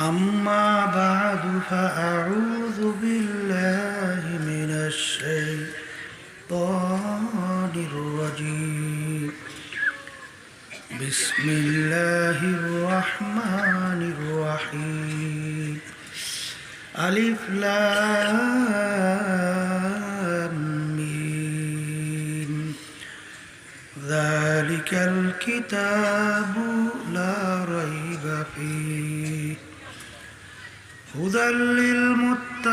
أما بعد فأعوذ بالله من الشيطان الرجيم. بسم الله الرحمن الرحيم. ألف لام ذلك الكتاب هدى للمتقين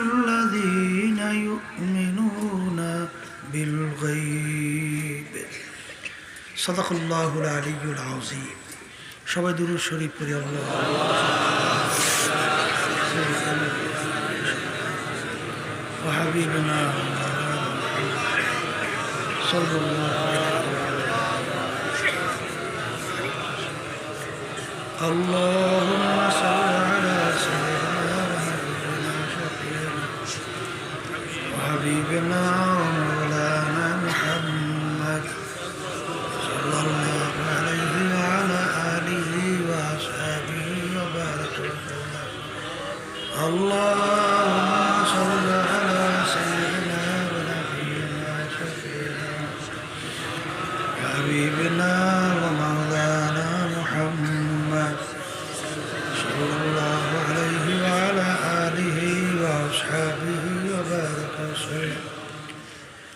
الذين يؤمنون بالغيب صدق الله العلي العظيم সবাই দুরুদ শরীফ পড়ি আল্লাহ وحبيبنا صلى الله عليه وسلم اللهم صل leaving now.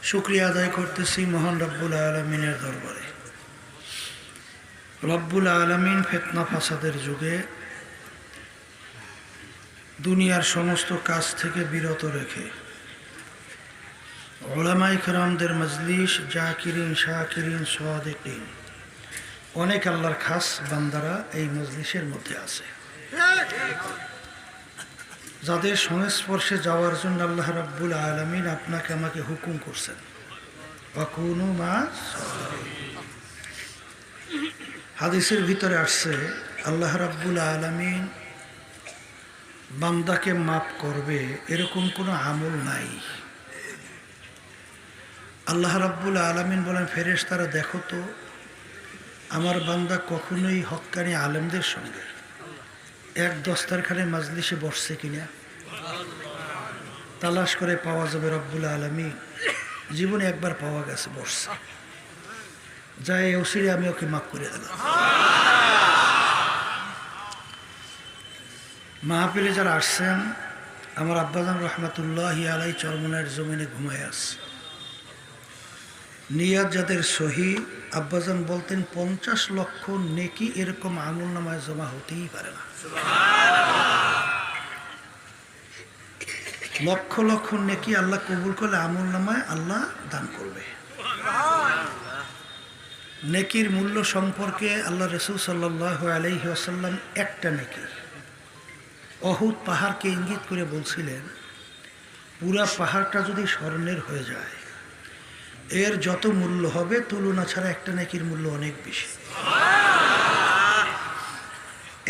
শুক্রিয়া আদায় করতেছি মহান রব্বুল আলমিনের দরবারে। রব্বুল আলমিন ফেতনা ফাসাদের যুগে দুনিয়ার সমস্ত কাজ থেকে বিরত রেখে ওলামাই কেরামদের মজলিস জাকিরিন, শাকিরিন সোয়াদিকিন অনেক আল্লাহর খাস বান্দারা এই মজলিসের মধ্যে আছে। যাদের সংস্পর্শে যাওয়ার জন্য আল্লাহ রাব্বুল আলমিন আপনাকে আমাকে হুকুম করছেন। হাদিসের ভিতরে আসছে, আল্লাহ রাব্বুল আলমিন বান্দাকে মাফ করবে এরকম কোনো আমল নাই। আল্লাহ রাব্বুল আলমিন বলেন ফেরেশ তারা দেখো তো, আমার বান্দা কখনোই হক্কানি আলেমদের সঙ্গে এক দস্তারখানে মাজলিসে বসছে কিনা। তালাশ করে পাওয়া যাবে রব্বুল আলমী জীবনে একবার পাওয়া গেছে, বসছে। যাই ওসিরে আমি ওকে মাফ করে দিলাম মাহফিলে যারা আসছেন, আমার আব্বাজান রহমতুল্লাহ আলাই চরমনের জমিনে ঘুমায় আসছে। নিয়াজ যাদের সহি আব্বাজান বলতেন, পঞ্চাশ লক্ষ নেকি এরকম আঙুল নামায় জমা হতেই পারে না। লক্ষ লক্ষ নেকি আল্লাহ কবুল করলে আমল নামায় আল্লাহ দান করবে। নেকির মূল্য সম্পর্কে আল্লাহ রসুল সাল্লাহ আলহি আসাল্লাম একটা নেকি। অহুত পাহাড়কে ইঙ্গিত করে বলছিলেন, পুরা পাহাড়টা যদি স্বর্ণের হয়ে যায় এর যত মূল্য হবে, তুলনা ছাড়া একটা নেকির মূল্য অনেক বেশি।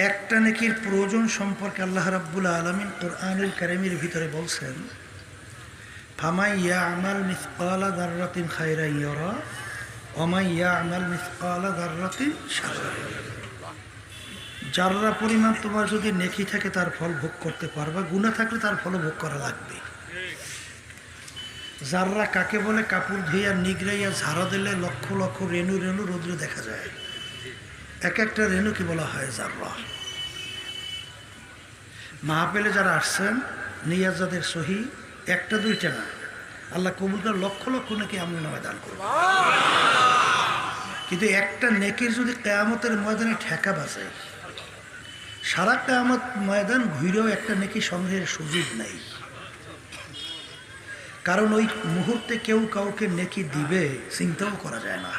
একটা নেকির প্রয়োজন সম্পর্কে আল্লাহ রাব্বুল আলমিন কোরআনুল কারিমের ভিতরে বলছেন, ফামাই দার্রাতিন যাররা পরিমাণ তোমার যদি নেকি থাকে, তার ফল ভোগ করতে পারবা গুণা থাকলে তার ফল ভোগ করা লাগবে। যাররা কাকে বলে কাপড় ধুইয়া নিগড়াইয়া ঝাড়া দিলে লক্ষ লক্ষ রেণু রেণু রৌদ্রে দেখা যায়। এক একটা রেণুকে বলা হয় জাররা মাহাপেলে যারা আসছেন, নিয়াজাদের সহি, একটা দুইটা না। আল্লাহ কবুল করে লক্ষ লক্ষ নাকি আমল নামে দান করবে কিন্তু একটা নেকির যদি কেয়ামতের ময়দানে ঠেকা বাজায় সারা কেয়ামত ময়দান ঘুরেও একটা নেকি সংগ্রহের সুযোগ নেই। কারণ ওই মুহূর্তে কেউ কাউকে নেকি দিবে, চিন্তাও করা যায় না।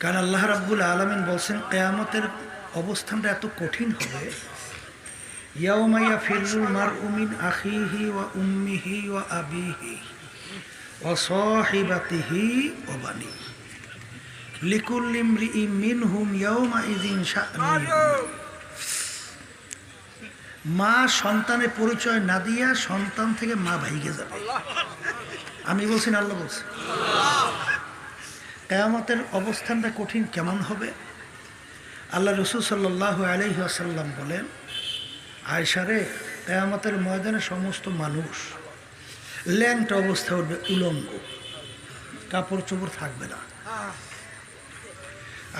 কারণ আল্লাহ রাব্বুল আলমিন বলছেন, কেয়ামতের অবস্থানটা এত কঠিন হবে। ইয়াউমাইয়া ফিরুল মার উমিন আখিহি ওয়া উম্মিহি ওয়া আবিহি ওয়া সাহিবাতিহি ওয়া বানি লিকুল্লি ইমরিইম মিনহুম ইয়াউমা ইযিন শাআনুন মা সন্তানের পরিচয় না দিয়া সন্তান থেকে মা ভাইগে যাবে। আমি বলছি না, আল্লাহ বলছি। কেয়ামতের অবস্থানটা কঠিন কেমন হবে? আল্লাহ রসুল সাল্লাহ আলহি আসাল্লাম বলেন আয়সারে কেয়ামতের ময়দানে সমস্ত মানুষ ল্যাংটা অবস্থা উঠবে উলঙ্গ। কাপড় চোপড় থাকবে না।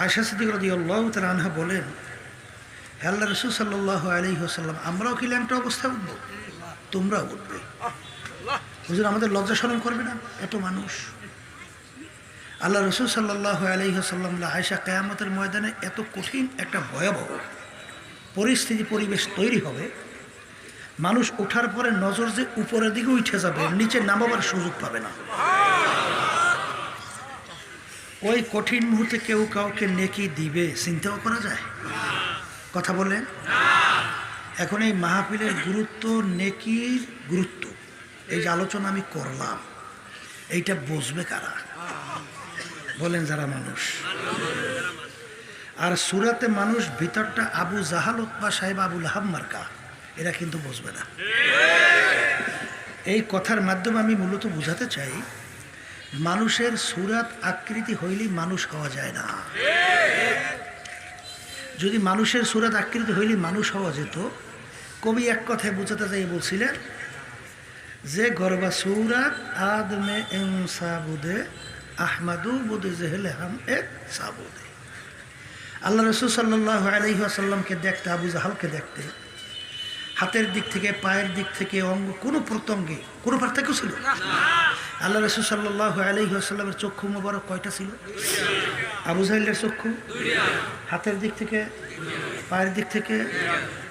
আয়সা সিদ্দিক রদি আল্লাহ তার আনহা বলেন আল্লাহ রসুল সাল্লাহ আলহি আসাল্লাম আমরাও কি ল্যাংটা অবস্থা উঠবো? তোমরাও উঠবে। হুজুর, আমাদের লজ্জা স্মরণ করবে না? এত মানুষ। আল্লাহ রসুল সাল্লাহ আলহিহাসাল্লাম আয়সা কেয়ামতের ময়দানে এত কঠিন একটা ভয়াবহ পরিস্থিতি, পরিবেশ তৈরি হবে। মানুষ ওঠার পরে নজর যে উপরের দিকে উঠে যাবে, নিচে নামাবার সুযোগ পাবে না। ওই কঠিন মুহূর্তে কেউ কাউকে নেকি দিবে, চিন্তাও করা যায়? কথা বলেন এখন এই মাহফিলের গুরুত্ব, নেকির গুরুত্ব, এই যে আলোচনা আমি করলাম, এইটা বুঝবে কারা? বলেন যারা মানুষ। আর সুরাতে মানুষ ভিতরটা আবু জাহাল উৎপা সাহেব, আবুল মার্কা, এরা কিন্তু বুঝবে না। এই কথার মাধ্যমে আমি মূলত বোঝাতে চাই, মানুষের সুরাত আকৃতি হইলেই মানুষ হওয়া যায় না। যদি মানুষের সুরাত আকৃতি হইলে মানুষ হওয়া যেত, কবি এক কথায় বোঝাতে চাই বলছিলেন যে, গর্বা সৌরাত আদমে এম সাবুদে আহমাদু বুদে জেহেলে হাম এক সাবুদে। আল্লাহ রসুল সাল্লাহ আলহিহাসাল্লামকে দেখতে, আবু জাহালকে দেখতে, হাতের দিক থেকে, পায়ের দিক থেকে অঙ্গ, কোনো প্রত্যঙ্গে, কোনো পার্থক্য ছিল আল্লাহ রসুল সাল্লাহ আলহিহাসাল্লামের চক্ষু মোবারক কয়টা ছিল? আবু জাহিলের চক্ষু, হাতের দিক থেকে, পায়ের দিক থেকে,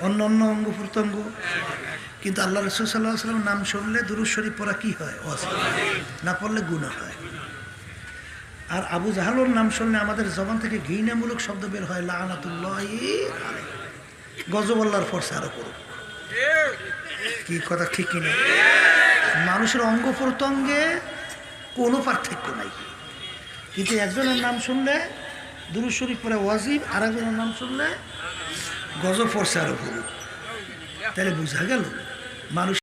অন্য অন্য অঙ্গ প্রত্যঙ্গ। কিন্তু আল্লাহ রসুল সাল্লাহ সাল্লাম নাম শুনলে দুরুশ্বরী পড়া কি হয়? না পড়লে গুণা হয়। আর আবু জাহালোর নাম শুনলে আমাদের জবান থেকে ঘৃণামূলক শব্দ বের হয়, লানাতুল্লাহ গজবল্লার ফর্সা আরও করুক। কি কথা, ঠিক কিনা? মানুষের অঙ্গ প্রত্যঙ্গে কোনো পার্থক্য নাই। কিন্তু একজনের নাম শুনলে দুরুশ্বরী পরে ওয়াজিব আর একজনের নাম শুনলে গজব ফর্সে তাহলে বোঝা গেল, মানুষ